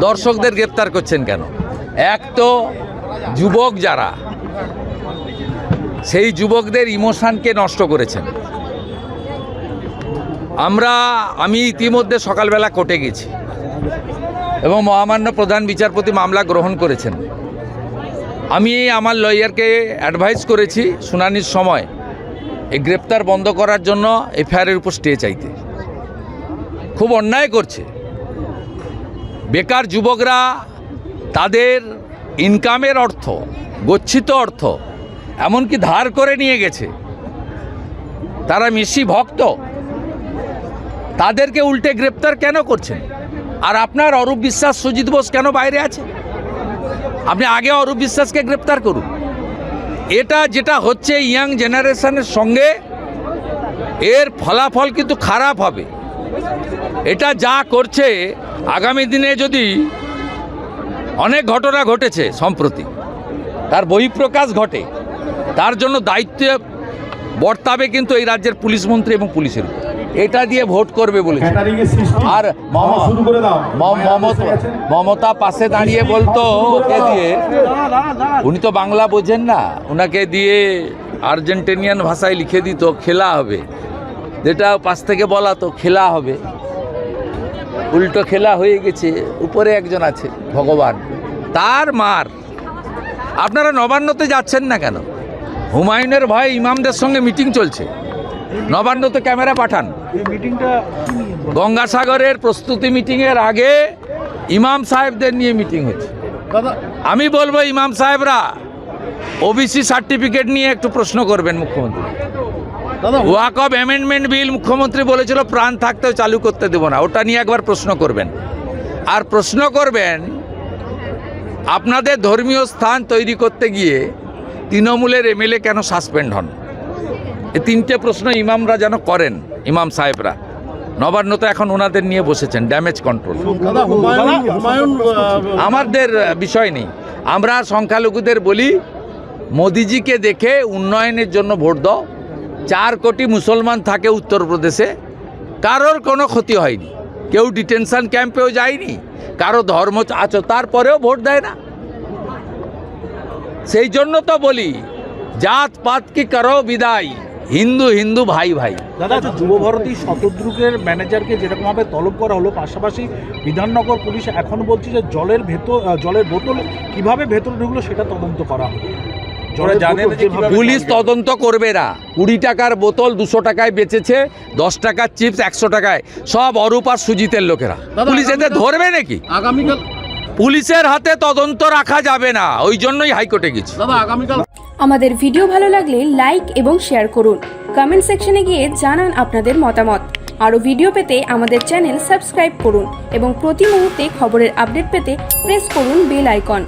দর্শকদের গ্রেপ্তার করছেন কেন? এক তো যুবক যারা, সেই যুবকদের ইমোশানকে নষ্ট করেছেন। আমরা, আমি ইতিমধ্যে সকালবেলা কোর্টে গেছি এবং মহামান্য প্রধান বিচারপতি মামলা গ্রহণ করেছেন। আমি আমার লয়ারকে অ্যাডভাইস করেছি শুনানির সময়, এই গ্রেপ্তার বন্ধ করার জন্য এফআইআরের উপর স্টে চাইতে। খুব অন্যায় করছে। বেকার যুবকরা তাদের ইনকামের অর্থ, গচ্ছিত অর্থ, এমনকি ধার করে নিয়ে গেছে। তারা মিশি ভক্ত। তাদেরকে উল্টে গ্রেপ্তার কেন করছেন? আর আপনার অরূপ বিশ্বাস সুজিত বোস কেন বাইরে আছে? আপনি আগে অরূপ বিশ্বাসকে গ্রেপ্তার করুন। এটা যেটা হচ্ছে ইয়াং জেনারেশনের সঙ্গে এর ফলাফল কিন্তু খারাপ হবে। এটা যা করছে আগামী দিনে যদি অনেক ঘটনা ঘটেছে সম্প্রতি তার বহিঃপ্রকাশ ঘটে তার জন্য দায়িত্ব বর্তাবে কিন্তু এই রাজ্যের পুলিশ মন্ত্রী এবং পুলিশের এটা দিয়ে ভোট করবে বলেছে। সৃষ্টি। আর ম- মমতা মমতা পাশে দাঁড়িয়ে বলতো ওকে দিয়ে। উনি তো বাংলা বোঝেন না। ওনাকে দিয়ে আর্জেন্টিনিয়ান ভাষায় লিখে দিত খেলা হবে। যেটা পাশ থেকে বলা তো খেলা হবে। উল্টো খেলা হয়ে গেছে উপরে একজন আছে ভগবান। তার মার। আপনারা নবান্নতে যাচ্ছেন না কেন? হুমায়ুনের ভয় ইমামদের সঙ্গে মিটিং চলছে। নবান্নতে ক্যামেরা পাঠান। গঙ্গাসাগরের প্রস্তুতি মিটিংয়ের আগে ইমাম সাহেবদের নিয়ে মিটিং হচ্ছে আমি বলব ইমাম সাহেবরা ওবিসি সার্টিফিকেট নিয়ে একটু প্রশ্ন করবেন মুখ্যমন্ত্রী। ওয়াকব অ্যামেন্ডমেন্ট বিল মুখ্যমন্ত্রী বলেছিল প্রাণ থাকতেও চালু করতে দেবো না। ওটা নিয়ে একবার প্রশ্ন করবেন। আর প্রশ্ন করবেন আপনাদের ধর্মীয় স্থান তৈরি করতে গিয়ে তৃণমূলের এমএলএ কেন সাসপেন্ড হন? এই তিনটে প্রশ্ন ইমামরা যেন করেন ইমাম সাহেবরা। নবান্ন তো এখন ওনাদের নিয়ে বসেছেন ড্যামেজ কন্ট্রোল। দাদা হুমায়ুন হুমায়ুন আমাদের বিষয় নেই। আমরা সংখ্যালঘুদের বলি মোদিজিকে দেখে উন্নয়নের জন্য ভোট দাও। চার কোটি মুসলমান থাকে উত্তরপ্রদেশে, কারোর কোনো ক্ষতি হয়নি। কেউ ডিটেনশন ক্যাম্পেও যায়নি, কারও ধর্ম আছো, তারপরেও ভোট দেয় না। সেই জন্য তো বলি জাত পাত কি করো বিদায়, হিন্দু হিন্দু ভাই ভাই। দাদা যুব ভারতী ম্যানেজারকে যেরকমভাবে তলব করা হলো, পাশাপাশি বিধাননগর পুলিশ এখন বলছে যে জলের ভেতর জলের বোতল, কীভাবে ভেতরে ঢুকলো সেটা তদন্ত করা হবে। পুলিশ তদন্ত করবে না কুড়ি টাকার বোতল দুশো টাকায় বেচেছে দশ টাকার চিপস একশো টাকায়। সব অরূপ আর সুজিতের লোকেরা। পুলিশ এদের ধরবে নাকি? আগামীকাল পুলিশের হাতে তদন্ত রাখা যাবে না। ওই জন্যই হাইকোর্টে গেছি। আগামীকাল আমাদের ভিডিও ভালো লাগলে লাইক এবং শেয়ার করুন। কমেন্ট সেকশনে গিয়ে জানান আপনাদের মতামত। আরও ভিডিও পেতে আমাদের চ্যানেল সাবস্ক্রাইব করুন এবং প্রতি মুহূর্তে খবরের আপডেট পেতে প্রেস করুন বেল আইকন।